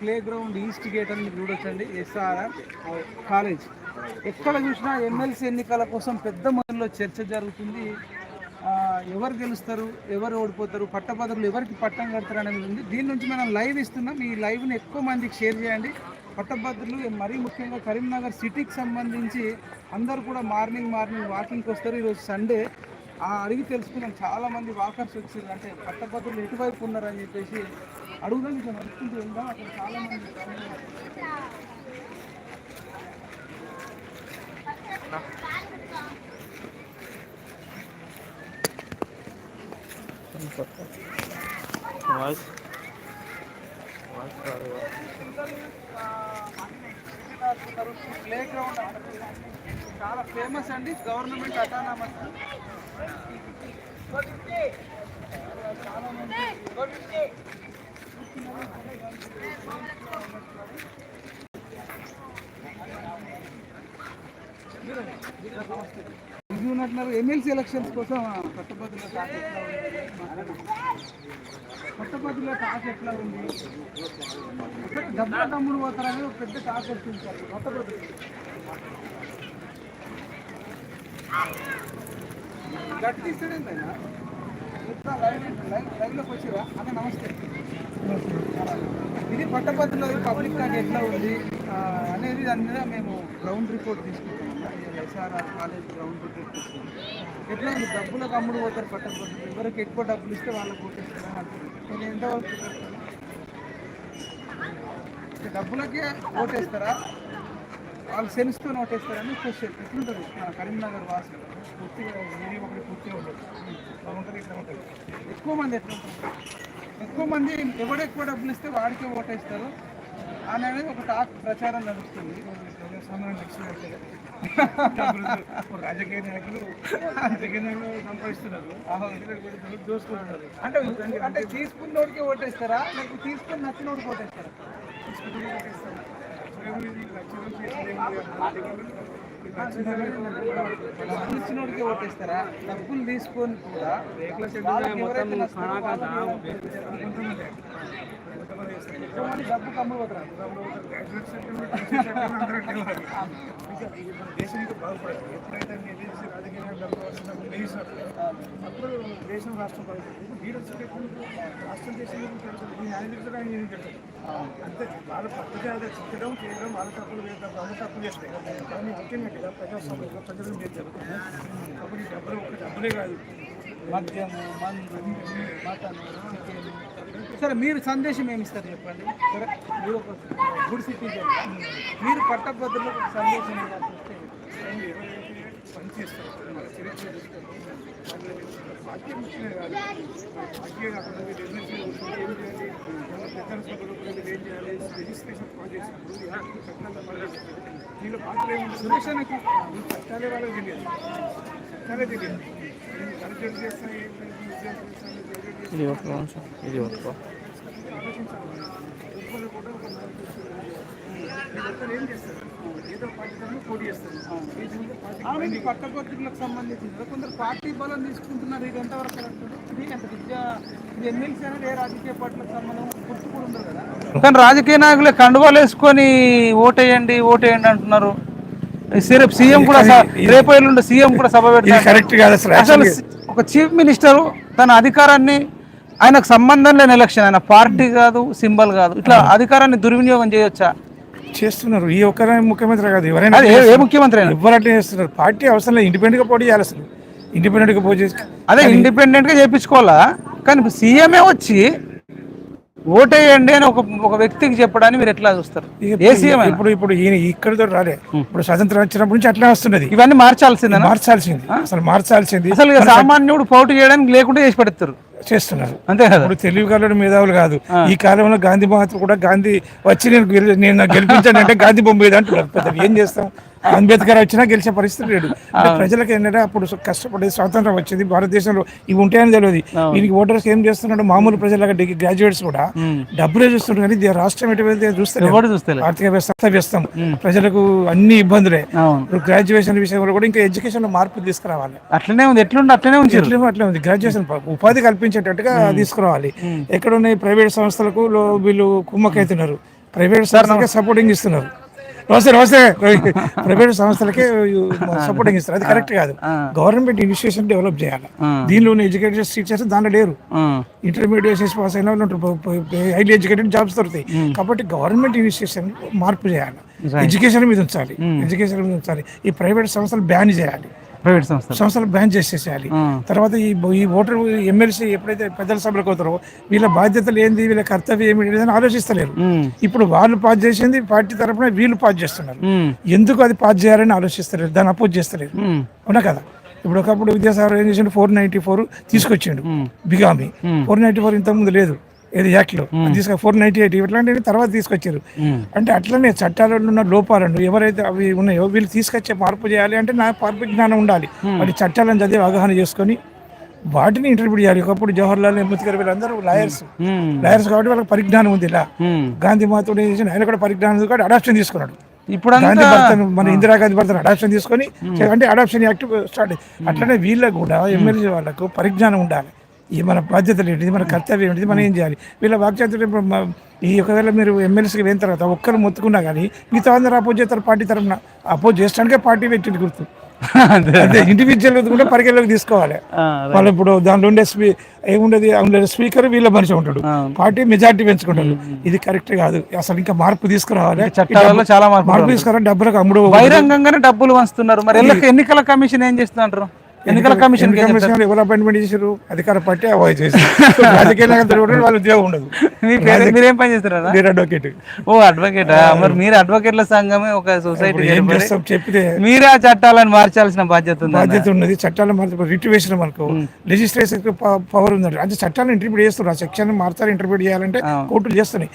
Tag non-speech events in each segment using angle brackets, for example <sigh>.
Play ground east gate అని మీరు చూడొచ్చండి ఎస్ఆర్ఆర్ కాలేజ్. ఎక్కడ చూసినా ఎమ్మెల్సీ ఎన్నికల కోసం పెద్ద మొదల్లో చర్చ జరుగుతుంది. ఎవరు గెలుస్తారు ఎవరు ఓడిపోతారు పట్టభద్రులు ఎవరికి పట్టం కడతారు అనేది ఉంది. దీని నుంచి మనం లైవ్ ఇస్తున్నాం. ఈ లైవ్ని ఎక్కువ మందికి షేర్ చేయండి. పట్టభద్రులు మరీ ముఖ్యంగా కరీంనగర్ సిటీకి సంబంధించి అందరూ కూడా మార్నింగ్ మార్నింగ్ వాకింగ్కి వస్తారు. ఈరోజు సండే. ఆ అడిగి తెలుసుకున్నాం. చాలామంది వాకర్స్ వచ్చారు. అంటే పట్టభద్రులు ఎటువైపు ఉన్నారని చెప్పేసి అడుగుదాం ఇట్లా నడుచుకుంటూ వెళ్దాం. అక్కడ చాలా మంది వాయిస్ ప్లే గ్రౌండ్ చాలా ఫేమస్ అండి గవర్నమెంట్ అటానమస్ ఇది ఉన్నట్టున్నారు. ఎమ్మెల్సీ ఎలక్షన్స్ కోసం పట్టభద్రుల టాక్ ఎట్లా ఉంది? పట్టభద్రుల ఎట్లా ఉంది? డబ్బుల తమ్ముడు పోతారని పెద్ద టాక్ వచ్చింది సార్ పట్టభద్రులు. గట్టి ఇస్తాడండి ఎట్లా లైవ్ లైవ్ లైవ్లోకి వచ్చిరా? అన్న నమస్తే. ఇది పట్టభద్రులో పబ్లిక్ టాక్ ఎట్లా ఉంది? అనేది దాని మీద మేము గ్రౌండ్ రిపోర్ట్ తీసుకుంటాం. ఎస్ఆర్ఆర్ కాలేజ్ గ్రౌండ్ రిపోర్ట్ తీసుకుంటాం. ఎట్లా ఉంది? డబ్బులకు అమ్ముడు పోతారు పట్టభద్రులు ఎవరికి ఎక్కువ డబ్బులు ఇస్తే వాళ్ళకి ఓటేస్తారని నేను ఎంతవరకు డబ్బులకే ఓటేస్తారా? వాళ్ళు సెన్స్తో నోటేస్తారని క్వశ్చన్ ఎట్లుంటుంది? మన కరీంనగర్ వాసులు పూర్తిగా ఏది ఒకటి పూర్తిగా ఉండదు. ఇట్లా ఇట్లా ఉంటుంది ఎక్కువ మంది ఎట్లా ఉంటారు? ఎక్కువ మంది ఎవడు ఎక్కువ డబ్బులు ఇస్తే వాడికే ఓటేస్తారు అనేది ఒక టాక్ ప్రచారం నడుస్తుంది. రాజకీయ నాయకులు రాజకీయ నాయకులు సంపాదిస్తున్నారు. దోసుకుంటున్నారు అంటే అంటే తీసుకున్నోడికి ఓటేస్తారా? లేకపోతే తీసుకుని నచ్చినోడికి ఓటేస్తారా? ఇచ్చినోడికి ఓటేస్తారా? డబ్బులు తీసుకొని కూడా వాళ్ళకి ఎవరైతే నచ్చుతారో వాళ్ళకి డబ్బు కమ్ముపోతారు దేశానికి బాగుపడదు ఎప్పుడైతే నేను దేశ డబ్బు వస్తున్నప్పుడు వేసినప్పుడు అప్పుడు దేశం రాష్ట్రం పడుతుంది వీడు వచ్చేటప్పుడు రాష్ట్రం దేశం నేను ఆయన తిరుగుతాడు ఆయన నేను తిరుగుతాడు అంతే వాళ్ళ పద్ధతి అదే చిక్కడం చేయడం వాళ్ళ తప్పులు వేయడం వాళ్ళ తప్పులు చేస్తాయి కానీ ముఖ్యంగా ప్రజాస్వామ్యంలో ప్రజలు చేస్తారు కాబట్టి డబ్బులు ఒక డబ్బులే కాదు. మద్యము మందు మటన్ చికెన్ సరే మీరు సందేశం ఏమి ఇస్తారు చెప్పండి? సరే మీరు ఒక గుడ్ సిటిజన్ మీరు పట్టభద్రులకు ఒక సందేశం ఇవ్వాల్సి చట్టాలే వాళ్ళకి తెలియదు. చట్టాలే తెలియదు నేను చేస్తాయి ఇది ఒక నిమిషం ఇది ఒక సంబంధించింది. కొందరు పార్టీ బలం తీసుకుంటున్నారు. ఇది ఎంతవరకు ఇది ఎంత విద్య? ఇది ఎమ్మెల్సీ అనేది ఏ రాజకీయ పార్టీలకు సంబంధం? గుర్తు కూడా ఉండదు కదా. కానీ రాజకీయ నాయకులే కండువాలు వేసుకొని ఓటేయండి ఓటేయండి అంటున్నారు. రేపు సీఎం కూడా రేపు ఎల్లుండి సీఎం కూడా సభ పెడతారు. కరెక్ట్ కాదు అసలు అసలు ఒక చీఫ్ మినిస్టర్ తన అధికారాన్ని ఆయనకు సంబంధం లేని ఎలక్షన్ ఆయన పార్టీ కాదు సింబల్ కాదు. ఇట్లా అధికారాన్ని దుర్వినియోగం చేయొచ్చా? చేస్తున్నారు. ఈ ఒక్కరే ముఖ్యమంత్రి కాదు. ఎవరైనా ఏ- ముఖ్యమంత్రి అయినా? ఎవరంటే చేస్తున్నారు? పార్టీ అవసరం లేదు. ఇండిపెండెంట్గా పోటీ చేయాలి అసలు. ఇండిపెండెంట్గా పోటీ చేసి అదే ఇండిపెండెంట్గా చేయించుకోవాలా? కానీ సీఎంఏ వచ్చి ఓటేయండి అని ఒక ఒక వ్యక్తికి చెప్పడాన్ని మీరు ఎట్లా చూస్తారు? ఏ సీఎం అయినా? ఇప్పుడు ఇప్పుడు ఈయన ఇక్కడితో రాలే. ఇప్పుడు స్వతంత్రం వచ్చినప్పటి నుంచి అట్లా వస్తున్నది. ఇవన్నీ మార్చాల్సిందేనా? మార్చాల్సింది. అసలు మార్చాల్సింది. అసలు ఇక సామాన్యుడు పోటీ చేయడానికి లేకుండా చేసి పెడతారు చేస్తున్నారు. అంతే కదా? ఇప్పుడు తెలివి కలడు మేధావులు కాదు. ఈ కాలంలో గాంధీ మహాత్మ కూడా గాంధీ వచ్చి నేను గెలి- నేను నాకు గెలిపించాను అంటే గాంధీ బొమ్మ మీద అంటున్నారు. ఏం చేస్తాం? అంబేద్కర్ వచ్చినా గెలిచే పరిస్థితి అంటే ప్రజలకు ఏంటంటే అప్పుడు కష్టపడి స్వాతంత్రం వచ్చింది. భారతదేశంలో ఇవి ఉంటాయని తెలియదు. వీరికి ఓటర్స్ ఏం చేస్తున్నాడు? మామూలు ప్రజలకు డిగ్రీ గ్రాడ్యుయేట్స్ కూడా డబ్బులే చూస్తున్నారు కానీ రాష్ట్రం ఎటువంటి చూస్తారు ఆర్థిక వ్యవస్థ వ్యస్తం. ప్రజలకు అన్ని ఇబ్బందులే. గ్రాడ్యుయేషన్ విషయంలో కూడా ఇంకా ఎడ్యుకేషన్లో మార్పు తీసుకురావాలి. అట్లనే ఉంది. ఎట్లుండి? అట్లనే ఉంచారు. ఎట్లేమో అట్లే ఉంది. గ్రాడ్యుయేషన్ ఉపాధి కల్పించేటట్టుగా తీసుకురావాలి. ఎక్కడ ఉన్నాయి? ప్రైవేట్ సంస్థలకు వీళ్ళు కుమ్మకైతున్నారు ప్రైవేట్ సంస్థలకే సపోర్టింగ్ ఇస్తున్నారు. నమస్తే నమస్తే. ప్రైవేట్ సంస్థలకే సపోర్టింగ్ ఇస్తారు అది కరెక్ట్ కాదు. గవర్నమెంట్ ఇనిషియేషన్ డెవలప్ చేయాలి. దీనిలో ఎడ్యుకేటెడ్ టీచర్స్ దాంట్లో లేరు. ఇంటర్మీడియట్ పాస్ అయిన వాళ్ళు హైలీ ఎడ్యుకేటెడ్ జాబ్స్ దొరుకుతాయి. కాబట్టి గవర్నమెంట్ ఇనిషియేషన్ మార్పు చేయాలి. ఎడ్యుకేషన్ మీద ఉంచాలి. ఎడ్యుకేషన్ మీద ఉంచాలి. ఈ ప్రైవేట్ సంస్థలు బ్యాన్ చేయాలి. ప్రైవేట్ సంస్థలు. సంస్థలు బ్యాన్ చేసేసేయాలి. తర్వాత ఈ ఈ ఓటర్ ఎమ్మెల్సీ ఎప్పుడైతే పెద్దల సభలకు అవుతారో వీళ్ళ బాధ్యతలు ఏంది వీళ్ళ కర్తవ్యం ఏమిటి అని ఆలోచిస్తలేరు. ఇప్పుడు వాళ్ళు పాస్ చేసింది పార్టీ తరపున వీళ్ళు పాస్ చేస్తున్నారు. ఎందుకు అది పాస్ చేయాలని ఆలోచిస్తలేరు దాన్ని అపోజ్ చేస్తలేరు. అవునా కదా? ఇప్పుడు ఒకప్పుడు విద్యాసాగర్ ఏం చేసిండు? ఫోర్ నైన్టీ ఫోర్ తీసుకొచ్చిండు బిగామి. ఫోర్ నైన్టీ ఫోర్ ఇంతకుముందు లేదు. ఏది యాక్ట్లో తీసుకు ఫోర్ నైన్టీ ఎయిట్ ఇట్లాంటివి తర్వాత తీసుకొచ్చారు. అంటే అట్లనే చట్టాలలో ఉన్న లోపాలను ఎవరైతే అవి ఉన్నాయో వీళ్ళు తీసుకొచ్చే మార్పు చేయాలి అంటే నా మార్పు జ్ఞానం ఉండాలి. వాటి చట్టాలను చదివి అవగాహన చేసుకొని వాటిని ఇంటర్ప్రిట్ చేయాలి. ఒకప్పుడు జవహర్లాల్ నెహ్రూ వీళ్ళందరూ లాయర్స్ లాయర్స్ కాబట్టి వాళ్ళకి పరిజ్ఞానం ఉంది ఇలా. గాంధీ మాతో చేసిన ఆయన కూడా పరిజ్ఞానం ఉంది కాబట్టి అడాప్షన్ తీసుకున్నాడు. ఇప్పుడు గాంధీ భర్తను మన ఇందిరాగాంధీ భర్తను అడాప్షన్ తీసుకొని అంటే అడాప్షన్ యాక్ట్ స్టార్ట్ అట్లనే వీళ్ళకు కూడా ఎమ్మెల్యే వాళ్ళకు పరిజ్ఞానం ఉండాలి. ఈ మన బాధ్యతలు ఏంటిది మన కర్తవ్యం ఏంటిది మనం ఏం చేయాలి? వీళ్ళ వాక్చాతుర్యం ఈ ఒకవేళ మీరు ఎమ్మెల్సీకి వెళ్ళిన తర్వాత ఒక్కరు మొత్తుకున్నా కానీ మిగతా అందరూ అపోజ్ చేస్తారు పార్టీ తరఫున. అపోజ్ చేసడానికే పార్టీ పెట్టింది గుర్తు. అదే. ఇండివిజువల్ కూడా పరిగణలోకి తీసుకోవాలి. వాళ్ళు ఇప్పుడు దాంట్లో ఉండే స్పీ ఏముండదు? ఉండే స్పీకర్ వీళ్ళ మనిషి ఉంటాడు. పార్టీ మెజార్టీ పెంచుకుంటారు ఇది కరెక్ట్ కాదు. అసలు ఇంకా మార్పు తీసుకురావాలి. చట్టాలలో చాలా మార్పు తీసుకురావాలి. డబ్బులకు అమ్ముడు బహిరంగంగానే డబ్బులు వంచుతున్నారు మరి ఎన్నికల కమిషన్ ఏం చేస్తుంటారు ఎన్నికల కమిషన్ ఎవరు అపాయింట్మెంట్ చేశారు? అధికార పార్టీ అవాయిడ్ చేశారు. <laughs> రాజకీయ నాయకులు వాళ్ళ ఉద్యోగం ఉండదు. మీ పేరు మీరేం పని చేస్తారా మీరు అడ్వకేట్ ఓ అడ్వకేట్ మరి మీరు అడ్వకేట్ల సంఘమే ఒక సొసైటీ ఏం చేస్తాం చెప్తే మీరే ఆ చట్టాలను మార్చాల్సిన బాధ్యత ఉంది? బాధ్యత ఉన్నది. చట్టాలు మార్చి రిట్రివేషన్ మనకు లెజిస్లేషన్ పవర్ ఉంది అంటే చట్టాలను ఇంటర్ప్రిట్ చేస్తున్నారు. ఆ సెక్షన్ మార్చాలి ఇంటర్ప్రిట్ చేయాలంటే కోర్టులు చేస్తున్నాయి.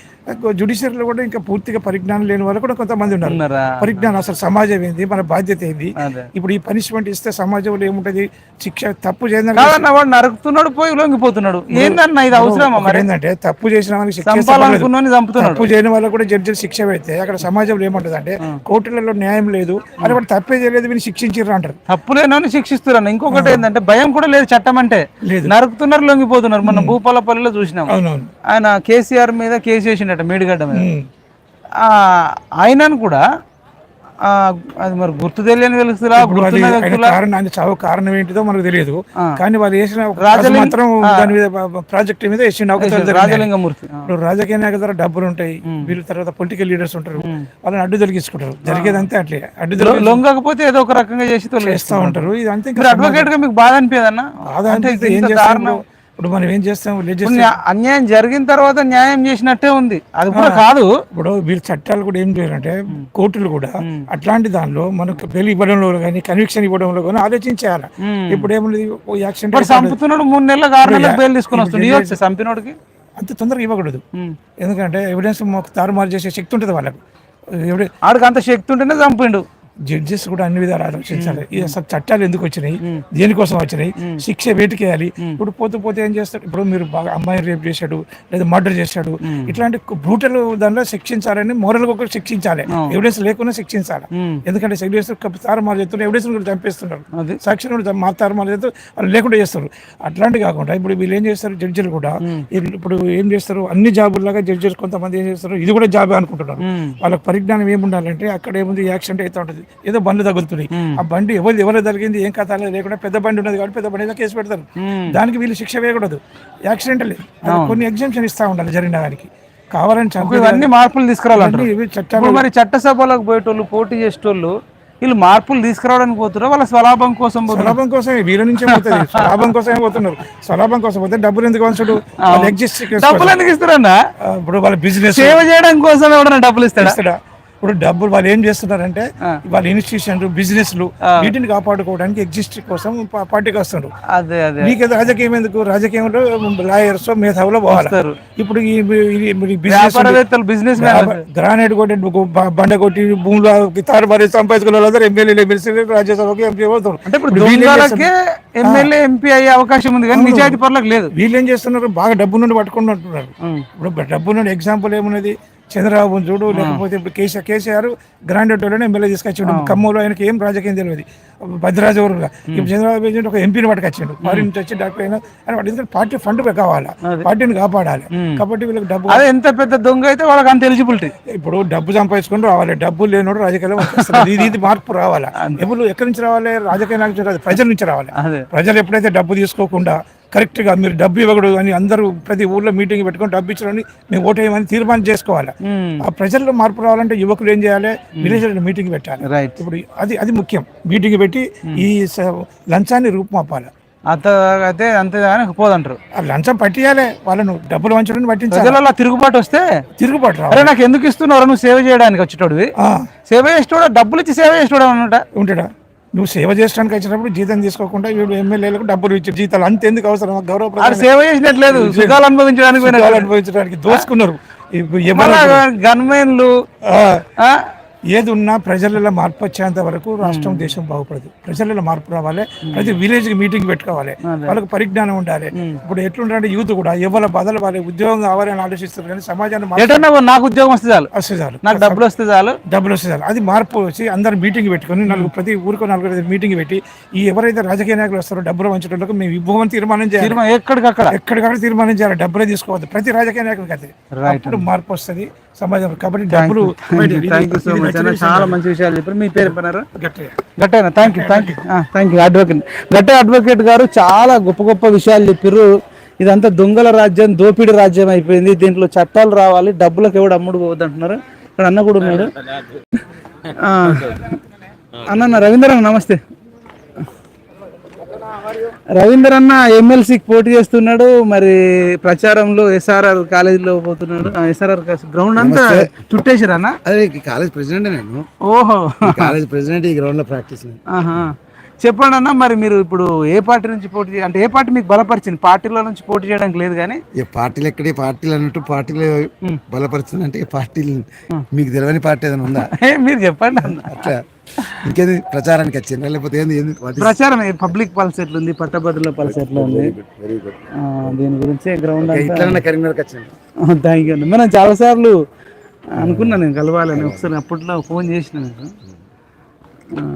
జుడిషియరీలో కూడా ఇంకా పూర్తిగా పరిజ్ఞానం లేని వాళ్ళు కూడా కొంతమంది ఉన్నారు. పరిజ్ఞానం అసలు సమాజం ఏంది? మన బాధ్యత ఏంది? ఇప్పుడు ఈ పనిష్మెంట్ ఇస్తే సమాజంలో ఏముంటది? శిక్ష తప్పు కాదన్న వాడు నరుకుతున్నాడు పోయి లొంగిపోతున్నాడు. ఏందన్న ఇది అవసరమా మరి? ఏంటంటే తప్పు చేసిన వాళ్ళకి శిక్ష తప్పు చేయని వాళ్ళకు కూడా జడ్జిలు శిక్ష పెడితే అక్కడ సమాజంలో ఏమంటది అంటే కోర్టులలో న్యాయం లేదు అని వాడు తప్పే చేయలేదు వీళ్ళు శిక్షించారు అంటారు. తప్పులేనని శిక్షిస్తున్నారు ఇంకొకటి ఏంటంటే భయం కూడా లేదు చట్టం అంటే. లేదు. నరుకుతున్నారు లొంగిపోతున్నారు. మన భూపాలపల్లిలో చూసినాం. ఆయన కేసీఆర్ మీద కేసు వేసిండట మేడిగడ్డ మీద. ఆయనను కూడా అది మరి గుర్తు తెలియని గుర్తున్న వ్యక్తులా? కారణం ఆయన చావు కారణం ఏంటిదో మనకు తెలియదు. కానీ వాళ్ళు వేసిన మాత్రం దాని మీద ప్రాజెక్ట్ మీద. రాజలింగమూర్తి. ఇప్పుడు రాజకీయ నాయకుల ద్వారా డబ్బులు ఉంటాయి వీళ్ళ తర్వాత పొలిటికల్ లీడర్స్ ఉంటారు. వాళ్ళని అడ్డు తొలగించుకుంటారు. జరిగేది అంతే అట్లే. అడ్డు లొంగకపోతే ఏదో ఒక రకంగా చేసి చేస్తూ ఉంటారు. ఇది అంతే అడ్వకేట్గా మీకు బాధ అనిపించదన్న బాధ అంటే ఏం ఇంత చేస్తాం దారుణం. ఇప్పుడు? మనం ఏం చేస్తాం? అన్యాయం జరిగిన తర్వాత న్యాయం చేసినట్టే ఉంది. అది కూడా కాదు. ఇప్పుడు వీళ్ళు చట్టాలు కూడా ఏం చేయాలంటే కోర్టులు కూడా అట్లాంటి దానిలో మనకు బెయిల్ ఇవ్వడంలో కానీ కన్విక్షన్ ఇవ్వడంలో కానీ ఆలోచించాలి. ఇప్పుడు ఏమున్నది యాక్సిడెంట్ చంపుతున్నాడు మూడు నెలలకు ఆరు నెలలకు బెయిల్ తీసుకుని వస్తుంది చంపినోడికి? అంత తొందరగా ఇవ్వకూడదు. ఎందుకంటే ఎవిడెన్స్ మాకు తారుమారు చేసే శక్తి ఉంటుంది వాళ్ళకు. ఆడికి అంత శక్తి ఉంటేనే చంపిండు. జడ్జెస్ కూడా అన్ని విధాలు ఆలోచించాలి. ఈ అసలు చట్టాలు ఎందుకు వచ్చినాయి? దేనికోసం వచ్చినాయి? శిక్ష వేటికేయాలి? ఇప్పుడు పోతూ పోతే ఏం చేస్తాడు ఇప్పుడు మీరు బాగా అమ్మాయిని రేప్ చేశాడు లేదా మర్డర్ చేశాడు. ఇట్లాంటి బ్రూటల్ దానిలో శిక్షించాలని మోరల్గా కూడా శిక్షించాలి. ఎవిడెన్స్ లేకుండా శిక్షించాలి. ఎందుకంటే ఎవిడెన్స్ తారుమారు చేస్తున్నారు ఎవిడెన్స్ కూడా చంపేస్తున్నారు. సాక్షిని కూడా మా తారుమారు చేస్తూ వాళ్ళు లేకుండా చేస్తారు. అట్లాంటి కాకుండా ఇప్పుడు వీళ్ళు ఏం చేస్తారు? జడ్జిలు కూడా ఇప్పుడు ఏం చేస్తారు? అన్ని జాబుల్లాగా జడ్జిలు కొంతమంది ఏం చేస్తారు? ఇది కూడా జాబే అనుకుంటున్నారు. వాళ్ళకి పరిజ్ఞానం ఏముండాలంటే అక్కడ ఏముంది? యాక్సిడెంట్ అయితే ఉంటుంది. ఏదో బండ్లు తగులుతున్నాయి. ఆ బండి ఎవరు ఎవరు జరిగింది ఏం కథ లేకుండా పెద్ద బండి ఉన్నది కాబట్టి పెద్ద బండి కేసు పెడతారు. దానికి వీళ్ళు శిక్ష వేయకూడదు. యాక్సిడెంటల్ కొన్ని ఎగ్జామ్షన్ ఇస్తా ఉండాలి జరిగిన దానికి. కావాలని ఇవన్నీ మార్పులు చట్టాలు ఇప్పుడు మరి చట్టసభలకు పోయేటోళ్ళు పోటీ చేసేటోళ్ళు వీళ్ళు మార్పులు తీసుకురావడానికి పోతున్నారు వాళ్ళ స్వలాభం కోసం స్వలాభం కోసమే వీళ్ళ నుంచే పోతుంది <laughs> స్వలాభం కోసమే పోతున్నారు. స్వలాభం కోసం పోతే డబ్బులు ఎందుకు వంచుడు ఎగ్జిస్ట్ డబ్బులు ఎందుకు ఇస్తారన్నా? ఇప్పుడు వాళ్ళ బిజినెస్ సేవ చేయడం కోసం ఎవడన్నా డబ్బులు ఇస్తాడా? ఇప్పుడు డబ్బులు వాళ్ళు ఏం చేస్తున్నారంటే. వాళ్ళ ఇన్స్టిట్యూషన్లు బిజినెస్లు వీటిని కాపాడుకోవడానికి ఎగ్జిస్ట్ కోసం పార్టీకి అదే మీకు రాజకీయం ఎందుకు? రాజకీయంలో లాయర్స్ మేధావులో పోవాలి. వస్తారు. ఇప్పుడు బిజినెస్ గ్రానైట్ కొట్టి బండ కొట్టి భూములు తారు మరి సంపాదించుకున్న వాళ్ళందరూ ఎమ్మెల్యేలు ఎమ్మెల్సీ రాజ్యసభకి ఎంపీ అవుతారు. అంటే ఇప్పుడు ఎమ్మెల్యే ఎంపీ అయ్యే అవకాశం ఉంది కానీ నిజాయితీ పరులకు లేదు. వీళ్ళు ఏం చేస్తున్నారు? బాగా డబ్బు నుండి ఉమ్. ఇప్పుడు డబ్బు నుండి ఎగ్జాంపుల్ ఏమున్నది? చంద్రబాబు చూడు లేకపోతే ఇప్పుడు కేసీఆర్ కేసీఆర్ గ్రాండ్ టోలోనే ఎమ్మెల్యే తీసుకొచ్చిండు. ఖమ్మంలో ఆయనకి ఏం రాజకీయం తెలియదు. భద్రాజు ఊరుగా ఇప్పుడు చంద్రబాబు ఏంటంటే ఒక ఎంపీని పట్టుకొచ్చిండు. ఫారిన్ నుంచి వచ్చి డాక్టర్ అయినా ఎందుకంటే పార్టీ ఫండ్ కావాలా? పార్టీని కాపాడాలి. కాబట్టి వీళ్ళకి డబ్బు అదే ఎంత పెద్ద దొంగ అయితే వాళ్ళకి అంత ఎలిజిబిలిటీ ఇప్పుడు డబ్బు సంపాదించుకొని రావాలి. డబ్బు లేనోడు రాజకీయాల్లో. ఇది ఇది మార్పు రావాలా? ఎవరు ఎక్కడి నుంచి రావాలి? రాజకీయ రాదు ప్రజల నుంచి రావాలి. ప్రజలు ఎప్పుడైతే డబ్బు తీసుకోకుండా కరెక్ట్గా మీరు డబ్బు ఇవ్వకూడదు అని అందరూ ప్రతి ఊర్లో మీటింగ్ పెట్టుకొని డబ్బు ఇచ్చారని మేము ఓటు వేయమని తీర్మానం చేసుకోవాలి. ఆ ప్రజల్లో మార్పు రావాలంటే యువకులు ఏం చేయాలి? విలేజ్ మీటింగ్ పెట్టాలి. రైట్ ఇప్పుడు అది అది ముఖ్యం. మీటింగ్ పెట్టి ఈ లంచాన్ని రూపుమాపాలి. అంత అయితే పోదంటారు. ఆ లంచం పట్టియాలి. వాళ్ళను డబ్బులు వంచడం పట్టించాలి. తిరుగుబాటు వస్తే తిరుగుబాటు అరే నాకు ఎందుకు ఇస్తున్నావు? నువ్వు సేవ చేయడానికి వచ్చేటోడివి. సేవ చేసేటోడు? డబ్బులు ఇచ్చి సేవ చేసేటోడు ఉంటాడా? నువ్వు సేవ చేయడానికి వచ్చినప్పుడు జీతం తీసుకోకుండా వీడు ఎమ్మెల్యేలకు డబ్బులు ఇచ్చి జీతాలు అంతెందుకు అవసరం? గౌరవ సేవ చేసినట్లేదు <laughs> సుఖాలు అనుభవించడానికి అనుభవించడానికి దోచుకున్నారు మళ్ళా గన్మెన్లు. ఆ, ఏది ఉన్నా ప్రజలలో మార్పు వచ్చేంత వరకు రాష్ట్రం దేశం బాగుపడదు. ప్రజలలో మార్పు రావాలి ప్రతి విలేజ్కి మీటింగ్ పెట్టుకోవాలి. వాళ్ళకి పరిజ్ఞానం ఉండాలి. ఇప్పుడు ఎట్లుంటారంటే యూత్ కూడా ఎవరి బదలు వాళ్ళ ఉద్యోగం కావాలని ఆలోచిస్తారు కానీ సమాజాన్ని నాకు ఉద్యోగం వస్తే చాలు. వస్తే చాలు. నాకు డబ్బులు వస్తే చాలు. డబ్బులు వస్తే చాలు. అది మార్పు వచ్చి అందరు మీటింగ్ పెట్టుకొని నలుగురు ప్రతి ఊరికి నలుగురు మీటింగ్ పెట్టి ఈ ఎవరైతే రాజకీయ నాయకులు వస్తారో డబ్బులు వంచడానికి మేము ఇవ్వమని తీర్మానం చేయాలి. ఎక్కడికక్కడ? ఎక్కడికక్కడ తీర్మానం చేయాలి. డబ్బులే తీసుకోవద్దు. ప్రతి రాజకీయ నాయకుడికి అది. మార్పు వస్తుంది. సమాజం కాబట్టి డబ్బులు థ్యాంక్ యూ సో మచ్ అన్న చాలా మంచి విషయాలు చెప్పారు. మీ పేరు చెప్పినారు గట్టేనా? Thank you thank you thank you advocate Gatte advocate గారు చాలా గొప్ప గొప్ప విషయాలు చెప్పారు. ఇదంతా దొంగల రాజ్యం దోపిడీ రాజ్యం అయిపోయింది. దీంట్లో చట్టాలు రావాలి. డబ్బులకు ఎవడు అమ్ముడు పోవద్దు అంటున్నారు ఇక్కడ అన్న కూడా ఉన్నాడు. ఆ, అన్న రవీంద్ర అన్న నమస్తే. రవీంద్ర అన్న ఎమ్మెల్సీకి పోటీ చేస్తున్నాడు మరి ప్రచారంలో ఎస్ఆర్ఆర్ కాలేజీలో పోతున్నాడు. ఎస్ఆర్ఆర్ గ్రౌండ్ అంతా చుట్టేసారు అన్న? అదే కాలేజ్ ప్రెసిడెంట్ నేను. ఓహో. కాలేజ్ ప్రెసిడెంట్ ఈ గ్రౌండ్లో ప్రాక్టీస్. చెప్పండి అన్న మరి మీరు ఇప్పుడు ఏ పార్టీ నుంచి పోటీ అంటే ఏ పార్టీ మీకు బలపరిచింది? పార్టీలో నుంచి పోటీ చేయడానికి లేదు కానీ? ఈ పార్టీలు ఎక్కడే పార్టీలు అన్నట్టు పార్టీలు బలపరుస్తుంది అంటే పార్టీలు మీకు తెలియని పార్టీ ఏదైనా ఉందా? ఏ, మీరు చెప్పండి అన్న. అట్లా. ఇంకేది ప్రచారానికి వచ్చిందా లేకపోతే ఏంది ప్రచారం పబ్లిక్ పల్స్ ఎట్లుంది? పట్టభద్రుల పల్స్ ఎట్లా ఉంది ఆ, దీని గురించి గ్రౌండ్ ఇట్లా కరీంనగర్కి వచ్చింది థ్యాంక్ యూ అండి. మనం చాలాసార్లు అనుకున్నా నేను కలవాలని ఒకసారి అప్పట్లో ఫోన్ చేసిన మీకు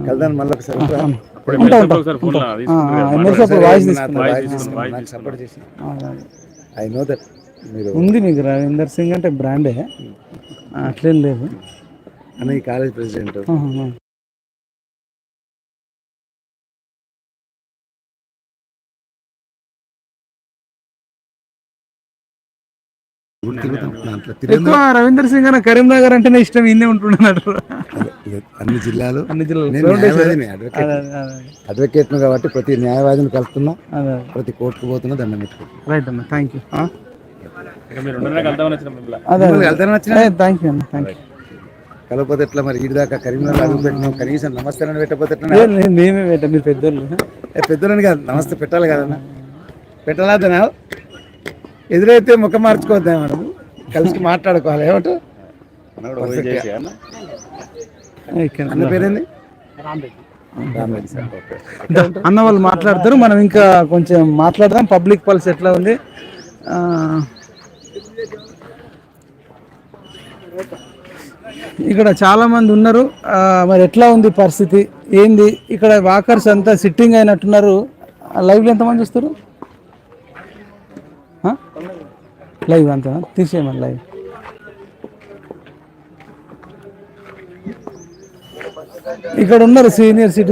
వెళ్దాం మళ్ళీ ఒకసారి. ఐ నో దట్ మీరు ఉంది మీకు రవీందర్ సింగ్ అంటే బ్రాండే ఆ, అట్లేం లేదు. అన్న ఈ కాలేజ్ ప్రెసిడెంట్ ఎక్కువ రవీందర్ సింగ్ అన్న కరీంనగర్ అంటేనే ఇష్టం ఇన్నే ఉంటున్నాడు అన్ని జిల్లాలు. అన్ని జిల్లాలు. అడ్వకేట్ కాబట్టి ప్రతి న్యాయవాదిని కలుస్తున్నా ప్రతి కోర్టుకు పోతున్నా దండం పెట్టుకుంటున్నా. రైట్ అన్న థ్యాంక్ యూ కలపతే ఎట్లా మరి? ఈడి దాకా కరీంనగర్ అడుగు పెట్టినాం కనీసం నమస్తే అని పెట్టకపోతే మేమే పెట్టా మీరు పెద్దోళ్ళు. ఏ పెద్దలని కాదు నమస్తే పెట్టాలి కదన్నా? పెట్టాలదనా ఎదురైతే ముఖం మార్చుకోవద్దా మనం కలిసి మాట్లాడుకోవాలి. ఏమంట అన్న. పేరేంది? అన్న వాళ్ళు మాట్లాడతారు. మనం ఇంకా కొంచెం మాట్లాడదాం. పబ్లిక్ పల్స్ ఎట్లా ఉంది? ఇక్కడ చాలా మంది ఉన్నారు. మరి ఎట్లా ఉంది పరిస్థితి? ఏంది? ఇక్కడ వాకర్స్ అంతా సిట్టింగ్ అయినట్టున్నారు. లైవ్లో ఎంతమంది చూస్తారు? లైవ్ అంతా? తీసేయమని లైవ్ ఇక్కడ ఉన్నారు సీనియర్ సిటిజన్